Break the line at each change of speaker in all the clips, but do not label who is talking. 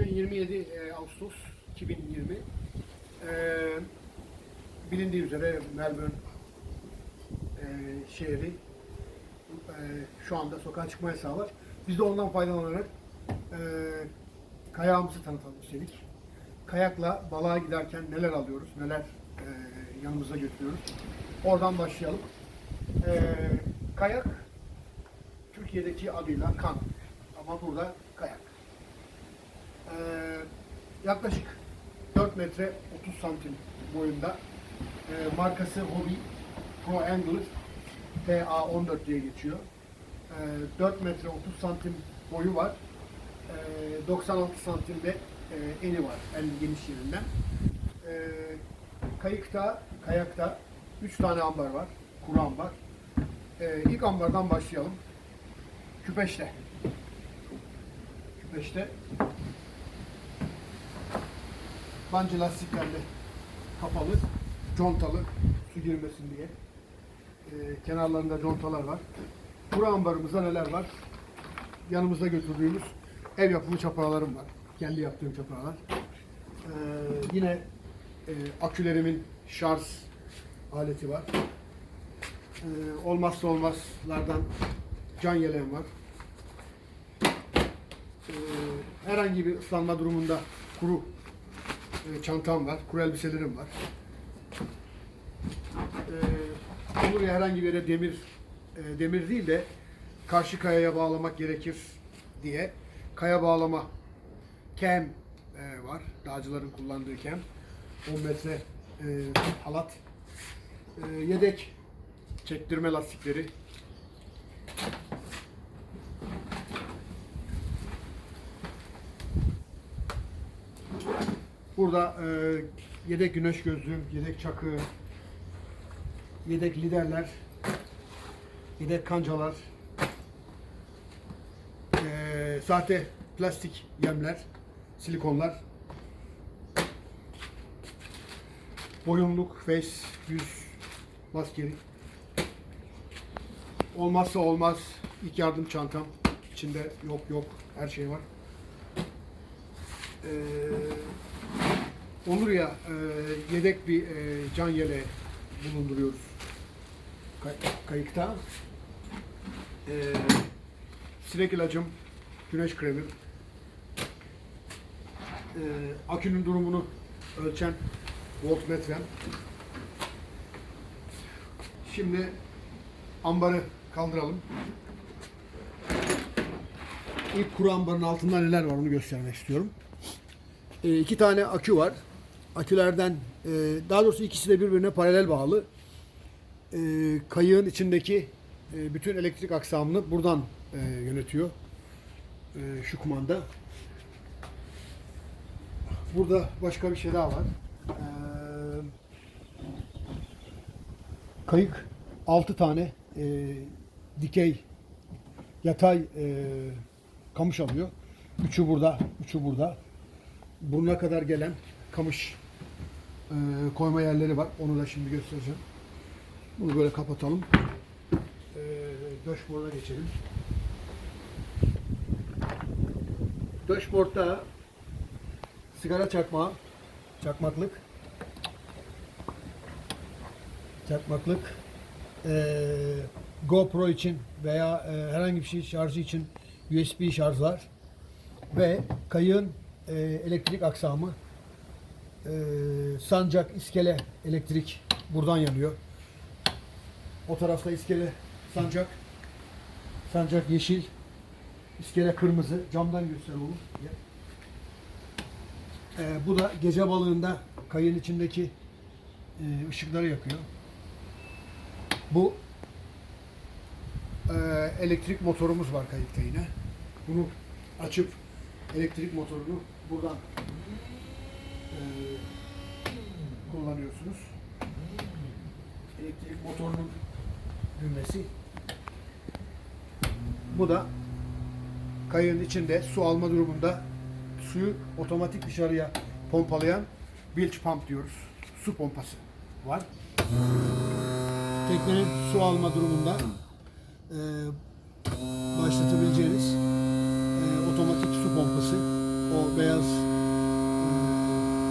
Bugün 27 e, Ağustos 2020. Ee, bilindiği üzere Melbourne e, şehri e, şu anda sokağa çıkma yasağı var. Biz de ondan faydalanarak e, kayağımızı tanıtalım istedik. Kayakla balığa giderken neler alıyoruz, neler e, yanımıza götürüyoruz. Oradan başlayalım. E, kayak Türkiye'deki adıyla kan. Ama burada kayak. Ee, yaklaşık 4 metre 30 santim boyunda. Ee, markası Hobby Pro Angler PA14 diye geçiyor. Ee, 4 metre 30 santim boyu var. Ee, 96 santim de e, eni var en geniş yerinden. Ee, kayıkta, kayakta 3 tane ambar var. Kuru ambar. Ee, ilk ambardan başlayalım. Küpeşte. Küpeşte Bancı lastiklerle kapalı, contalı, su girmesin diye. Ee, kenarlarında contalar var. Kuru ambarımızda neler var? Yanımızda götürdüğümüz ev yapımı çaparalarım var. Kendi yaptığım çaparalar. Ee, yine e, akülerimin şarj aleti var. Ee, olmazsa olmazlardan can yeleğim var. Ee, herhangi bir ıslanma durumunda kuru çantam var, kuru elbiselerim var. Ee, olur herhangi bir yere demir, e, demir değil de karşı kayaya bağlamak gerekir diye kaya bağlama kem e, var. Dağcıların kullandığı kem. 10 metre e, halat. E, yedek çektirme lastikleri. Burada e, yedek güneş gözlüğüm, yedek çakı, yedek liderler, yedek kancalar, e, sahte plastik yemler, silikonlar, boyunluk, face, yüz maskeli. Olmazsa olmaz ilk yardım çantam. İçinde yok yok her şey var. Ee, olur ya e, yedek bir e, can yeleği bulunduruyoruz kay- kayıkta. E, sinek ilacım, güneş kremim, e, akünün durumunu ölçen voltmetrem. Şimdi ambarı kaldıralım. İlk kuru ambarın altında neler var onu göstermek istiyorum. E, iki tane akü var. Akülerden e, daha doğrusu ikisi de birbirine paralel bağlı. E, kayığın içindeki e, bütün elektrik aksamını buradan e, yönetiyor. E, şu kumanda. Burada başka bir şey daha var. E, kayık 6 tane e, dikey yatay e, kamış alıyor. Üçü burada, üçü burada burnuna kadar gelen kamış e, koyma yerleri var. Onu da şimdi göstereceğim. Bunu böyle kapatalım. E, dashboard'a geçelim. Dashboard'da sigara çakmağı, çakmaklık, çakmaklık, e, GoPro için veya e, herhangi bir şey şarjı için USB şarjlar ve kayığın e, elektrik aksamı e, sancak iskele elektrik buradan yanıyor. O tarafta iskele sancak sancak yeşil iskele kırmızı camdan göster oğlum. E, bu da gece balığında kayığın içindeki e, ışıkları yakıyor. Bu e, elektrik motorumuz var kayıkta yine. Bunu açıp elektrik motorunu buradan kullanıyorsunuz. Elektrik motorunun düğmesi. Bu da kayığın içinde su alma durumunda suyu otomatik dışarıya pompalayan bilge pump diyoruz. Su pompası var. Teknenin su alma durumunda e, başlatabileceğiniz e, otomatik su pompası. o beyaz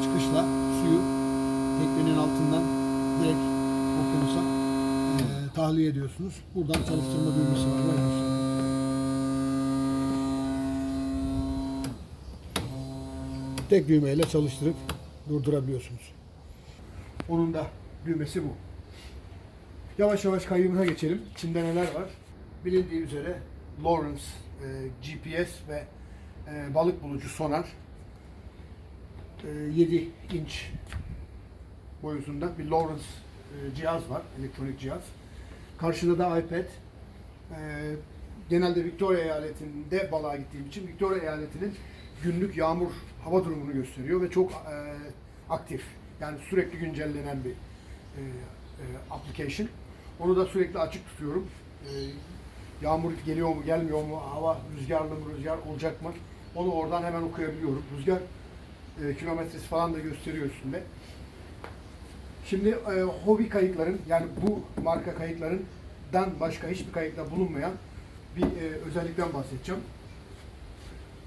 çıkışla suyu teknenin altından direkt okyanusa e, tahliye ediyorsunuz. Buradan çalıştırma düğmesi var. Göstereyim. Tek düğmeyle çalıştırıp durdurabiliyorsunuz. Onun da düğmesi bu. Yavaş yavaş kayığımıza geçelim. İçinde neler var? Bilindiği üzere Lawrence e, GPS ve e, balık bulucu sonar. E, 7 inç boyutunda bir Lawrence e, cihaz var, elektronik cihaz. Karşıda da iPad. E, genelde Victoria eyaletinde balığa gittiğim için Victoria eyaletinin günlük yağmur hava durumunu gösteriyor ve çok e, aktif. Yani sürekli güncellenen bir e, application. Onu da sürekli açık tutuyorum. E, yağmur geliyor mu, gelmiyor mu, hava rüzgarlı mı, rüzgar olacak mı? Onu oradan hemen okuyabiliyorum. Rüzgar e, kilometresi falan da gösteriyor üstünde. Şimdi e, hobi kayıkların yani bu marka kayıklarından başka hiçbir kayıkta bulunmayan bir e, özellikten bahsedeceğim.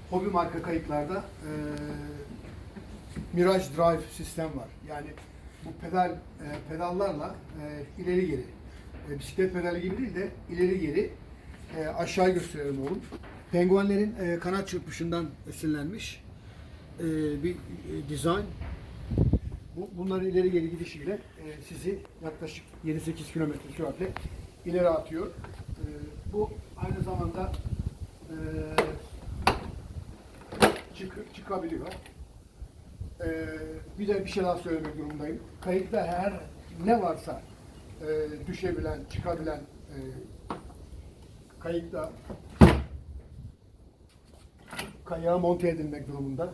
Hobi marka kayıklarda e, Mirage Drive sistem var. Yani bu pedal e, pedallarla e, ileri geri e, bisiklet pedali gibi değil de ileri geri e, aşağı gösterelim oğlum. Penguenlerin e, kanat çırpışından esinlenmiş e, bir e, dizayn. Bu, bunların ileri geri gidişiyle e, sizi yaklaşık 7-8 kilometre süratle ileri atıyor. E, bu aynı zamanda e, çık, çıkabiliyor. E, bir de bir şey daha söylemek durumundayım. Kayıkta her ne varsa e, düşebilen, çıkabilen e, kayıkta kayığa monte edilmek durumunda.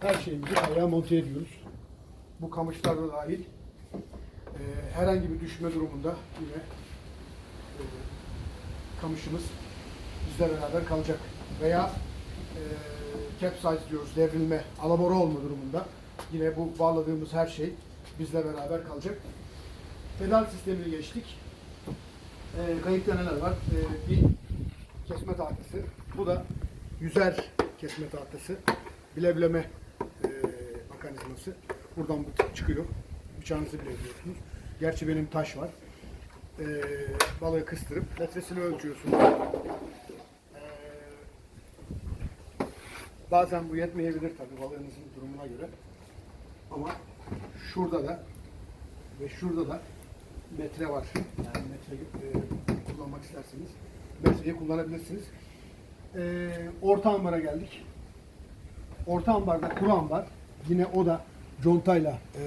Her şeyimizi kayığa monte ediyoruz. Bu kamışlar da dahil. E, herhangi bir düşme durumunda yine e, kamışımız bizle beraber kalacak. Veya e, capsize diyoruz, devrilme, alabora olma durumunda yine bu bağladığımız her şey bizle beraber kalacak. Pedal sistemini geçtik. E, kayıkta neler var? E, bir kesme tahtası. Bu da yüzer kesme tahtası. Bilebileme e, mekanizması. Buradan bu çıkıyor. Bıçağınızı bilebiliyorsunuz. Gerçi benim taş var. E, balığı kıstırıp metresini ölçüyorsunuz. E, bazen bu yetmeyebilir tabii balığınızın durumuna göre. Ama şurada da ve şurada da metre var. Yani metreyi e, kullanmak isterseniz metreyi kullanabilirsiniz. E, orta ambara geldik. Orta ambarda kuru ambar. Yine o da contayla e,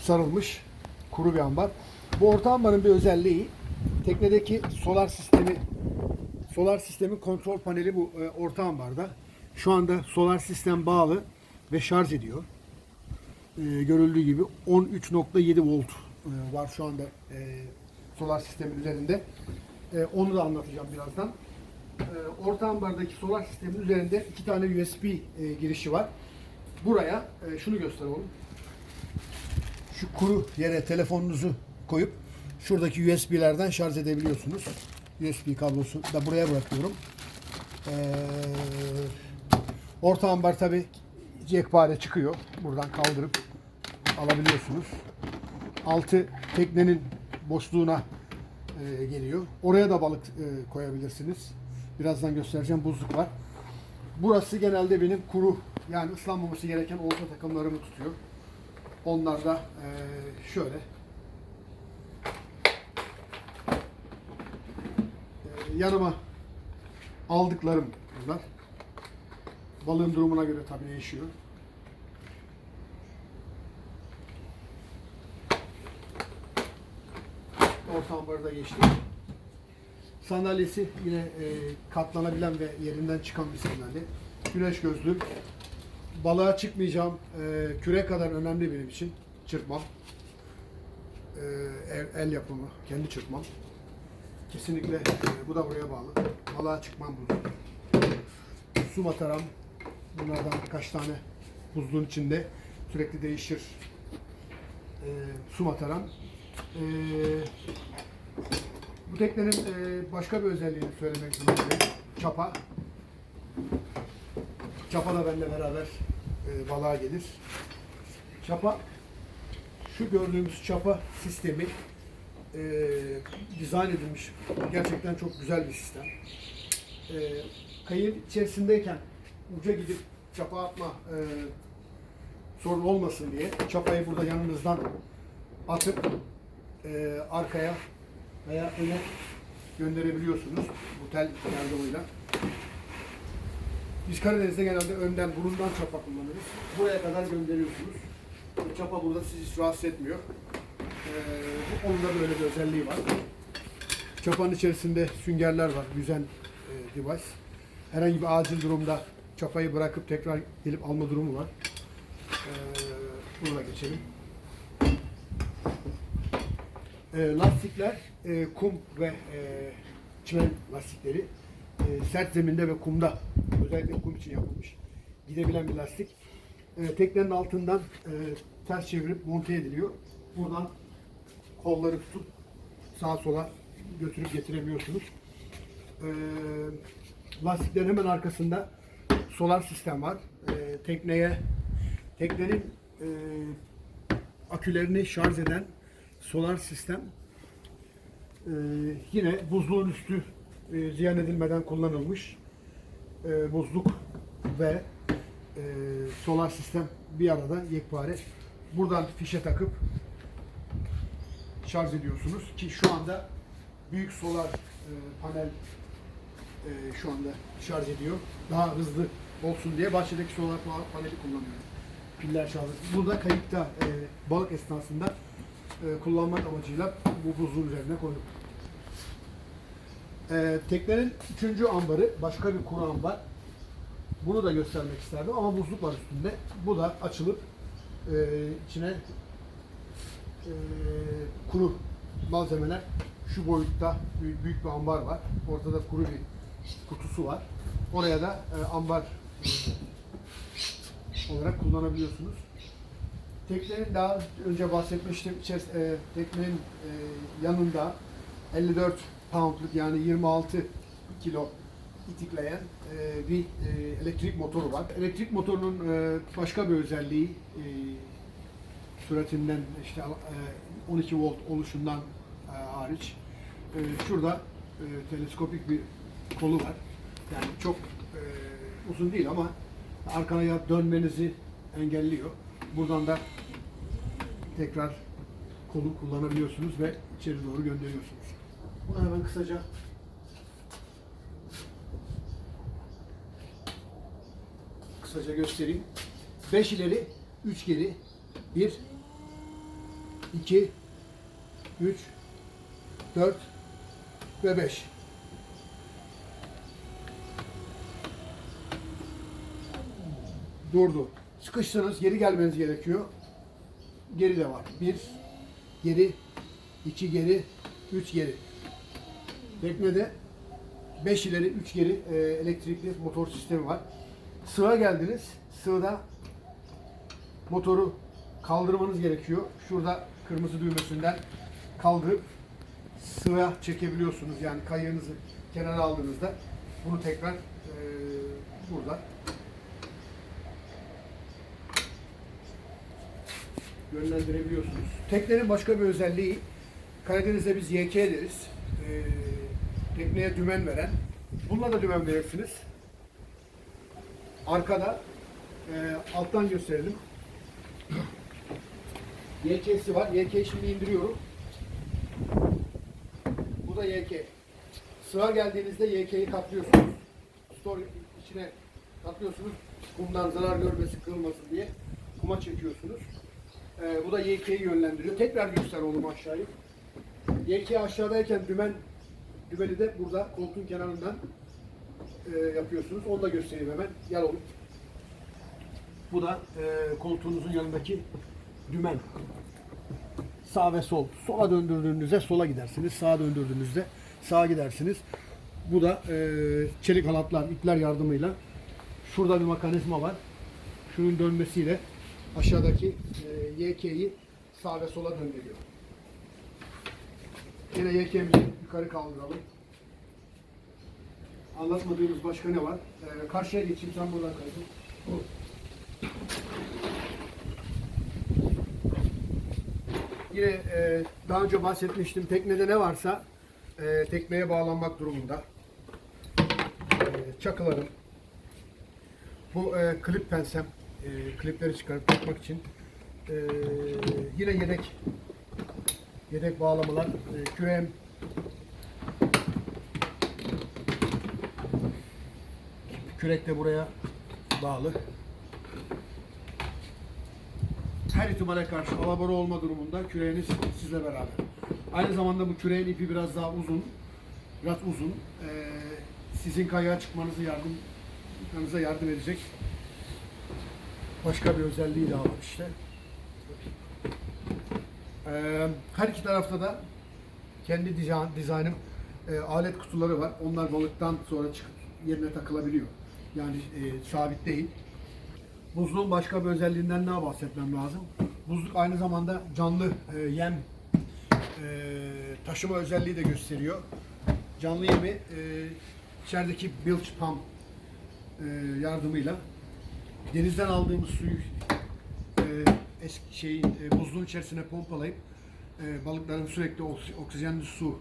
sarılmış kuru bir ambar. Bu orta ambarın bir özelliği teknedeki solar sistemi solar sistemin kontrol paneli bu e, orta ambarda. Şu anda solar sistem bağlı ve şarj ediyor. E, görüldüğü gibi 13.7 volt e, var şu anda e, solar sistemin üzerinde. E, onu da anlatacağım birazdan. E, orta ambardaki solar sistemin üzerinde iki tane USB e, girişi var. Buraya e, şunu göster oğlum. Şu kuru yere telefonunuzu koyup şuradaki USB'lerden şarj edebiliyorsunuz. USB kablosu da buraya bırakıyorum. Orta ambar tabi yekpare çıkıyor. Buradan kaldırıp alabiliyorsunuz. Altı teknenin boşluğuna geliyor. Oraya da balık koyabilirsiniz. Birazdan göstereceğim buzluk var. Burası genelde benim kuru yani ıslanmaması gereken olta takımlarımı tutuyor. Onlar da e, şöyle. E, yanıma aldıklarım bunlar. Balığın durumuna göre tabii değişiyor. Orta ambarı da geçtik. Sandalyesi yine e, katlanabilen ve yerinden çıkan bir sandalye. Güneş gözlü. Balığa çıkmayacağım. E, küre kadar önemli benim için. Çırpmam. E, el, el yapımı. Kendi çırpmam. Kesinlikle e, bu da buraya bağlı. Balığa çıkmam bunu. Su mataram. Bunlardan birkaç tane buzluğun içinde sürekli değişir. E, su mataram. E, bu teknenin e, başka bir özelliğini söylemek zorundayım. Çapa. Çapa da benimle beraber e, balığa gelir. Çapa, şu gördüğümüz çapa sistemi e, dizayn edilmiş. Gerçekten çok güzel bir sistem. E, kayığın içerisindeyken uca gidip çapa atma e, sorun olmasın diye çapayı burada yanınızdan atıp e, arkaya veya öne gönderebiliyorsunuz bu tel yardımıyla. Biz Karadeniz'de genelde önden, burundan çapa kullanırız. Buraya kadar gönderiyorsunuz. Çapa burada sizi hiç rahatsız etmiyor. E, bu- onun da böyle bir özelliği var. Çapanın içerisinde süngerler var, yüzen e, device. Herhangi bir acil durumda çapayı bırakıp tekrar gelip alma durumu var. E, bunu da geçelim. E, lastikler e, kum ve e, çimen lastikleri e, sert zeminde ve kumda özellikle kum için yapılmış gidebilen bir lastik. E, teknenin altından e, ters çevirip monte ediliyor. Buradan kolları tutup sağa sola götürüp getirebiliyorsunuz. E, lastiklerin hemen arkasında solar sistem var. E, tekneye teknenin e, akülerini şarj eden solar sistem Ee, yine buzluğun üstü e, ziyan edilmeden kullanılmış e, buzluk ve e, solar sistem bir arada yekpare. Buradan fişe takıp şarj ediyorsunuz ki şu anda büyük solar e, panel e, şu anda şarj ediyor. Daha hızlı olsun diye bahçedeki solar pa- paneli kullanıyorum. Piller şarj. Burada kayıkta e, balık esnasında e, kullanmak amacıyla bu buzluğun üzerine koyduk. E, teknenin üçüncü ambarı başka bir kuru ambar. Bunu da göstermek isterdim ama buzluk var üstünde. Bu da açılıp e, içine e, kuru malzemeler şu boyutta büyük, büyük bir ambar var. Ortada kuru bir kutusu var. Oraya da e, ambar e, olarak kullanabiliyorsunuz. Teknenin daha önce bahsetmiştim. E, teknenin e, yanında 54 poundluk yani 26 kilo itikleyen e, bir elektrik motoru var. Elektrik motorunun başka bir özelliği süratinden işte e, 12 volt oluşundan e, hariç şurada teleskopik bir kolu var. Yani çok uzun değil ama arkana dönmenizi engelliyor. Buradan da tekrar kolu kullanabiliyorsunuz ve içeri doğru gönderiyorsunuz. Bunu hemen kısaca kısaca göstereyim. 5 ileri, 3 geri. 1 2 3 4 ve 5. Durdu. Sıkıştınız, geri gelmeniz gerekiyor. Geri de var. 1 geri, 2 geri, 3 geri. Teknede 5 ileri 3 geri e, elektrikli motor sistemi var. Sığa geldiniz. Sığda motoru kaldırmanız gerekiyor. Şurada kırmızı düğmesinden kaldırıp sığa çekebiliyorsunuz. Yani kayığınızı kenara aldığınızda bunu tekrar e, burada yönlendirebiliyorsunuz. Teknenin başka bir özelliği Karadeniz'de biz YK deriz. Ee, tekneye dümen veren. Bununla da dümen verirsiniz. Arkada e, alttan gösterelim. YK'si var. YK'yi şimdi indiriyorum. Bu da YK. Sığa geldiğinizde YK'yi katlıyorsunuz. Store içine katlıyorsunuz. Kumdan zarar görmesin, kırılmasın diye. Ee, bu da YK'yi yönlendiriyor. Tekrar göster oğlum aşağıyı. YK aşağıdayken dümen dümeni de burada koltuğun kenarından e, yapıyorsunuz. Onu da göstereyim hemen. Gel oğlum. Bu da e, koltuğunuzun yanındaki dümen. Sağ ve sol. Sola döndürdüğünüzde sola gidersiniz. Sağa döndürdüğünüzde sağa gidersiniz. Bu da e, çelik halatlar, ipler yardımıyla şurada bir mekanizma var. Şunun dönmesiyle aşağıdaki e, YK'yi sağ ve sola döndürüyor. Yine YK'mizi yukarı kaldıralım. anlatmadığımız başka ne var? Ee, karşıya geçeyim sen buradan kaydın. Yine e, daha önce bahsetmiştim teknede ne varsa e, tekneye bağlanmak durumunda. E, çakılarım. Bu e, klip pensem. E, klipleri çıkarıp takmak için. E, yine yedek yedek bağlamalar. E, küreğim Kürek de buraya bağlı. Her ihtimale karşı alabora olma durumunda küreğiniz sizle beraber. Aynı zamanda bu küreğin ipi biraz daha uzun. Biraz uzun. Ee, sizin kayaya çıkmanızı yardım çıkmanıza yardım edecek. Başka bir özelliği daha var işte. Ee, her iki tarafta da kendi dizayn, dizaynım e, alet kutuları var. Onlar balıktan sonra çıkıp yerine takılabiliyor. Yani e, sabit değil. Buzluğun başka bir özelliğinden daha bahsetmem lazım. Buzluk aynı zamanda canlı e, yem e, taşıma özelliği de gösteriyor. Canlı yemi e, içerideki bilge pump e, yardımıyla denizden aldığımız suyu e, eski şeyin e, buzluğun içerisine pompalayıp e, balıkların sürekli oks- oksijenli su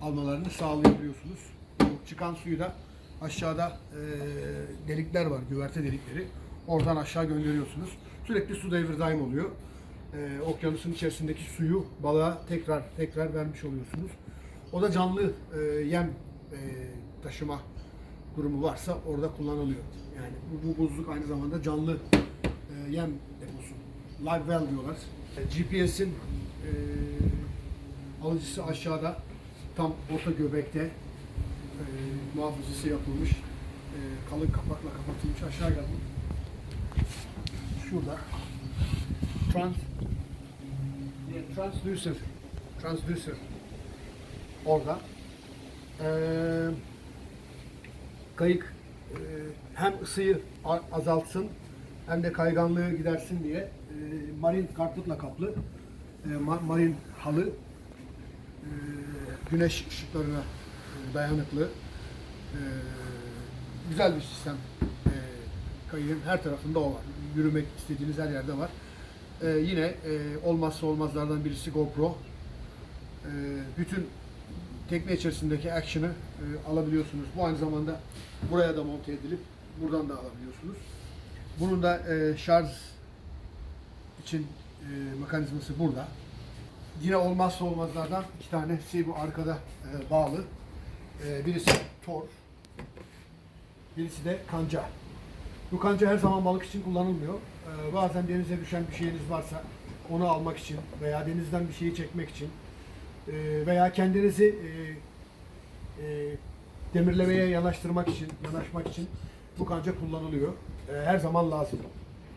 almalarını sağlayabiliyorsunuz. Bu çıkan suyu da aşağıda e, delikler var, güverte delikleri. Oradan aşağı gönderiyorsunuz. Sürekli su devir daim oluyor. E, okyanusun içerisindeki suyu balığa tekrar tekrar vermiş oluyorsunuz. O da canlı e, yem e, taşıma durumu varsa orada kullanılıyor. Yani bu, bu buzluk aynı zamanda canlı e, yem deposu. Live well diyorlar. E, GPS'in e, alıcısı aşağıda tam orta göbekte e, muhafızası yapılmış. E, kalın kapakla kapatılmış. Aşağı geldim. Şurada. Trans transducer. Transducer. Orada. Ee, kayık e, hem ısıyı azaltsın hem de kayganlığı gidersin diye e, marin kartlıkla kaplı e, ma- marin halı güneş ışıklarına e, dayanıklı güzel bir sistem. Kayığın her tarafında o var. Yürümek istediğiniz her yerde var. Yine e, olmazsa olmazlardan birisi GoPro. Bütün tekne içerisindeki action'ı e, alabiliyorsunuz. Bu aynı zamanda buraya da monte edilip buradan da alabiliyorsunuz. Bunun da e, şarj için e, mekanizması burada. Yine olmazsa olmazlardan iki tanesi bu arkada e, bağlı. E, birisi tor, birisi de kanca. Bu kanca her zaman balık için kullanılmıyor. E, bazen denize düşen bir şeyiniz varsa onu almak için veya denizden bir şeyi çekmek için e, veya kendinizi e, demirlemeye yanaştırmak için, yanaşmak için bu kanca kullanılıyor. E, her zaman lazım.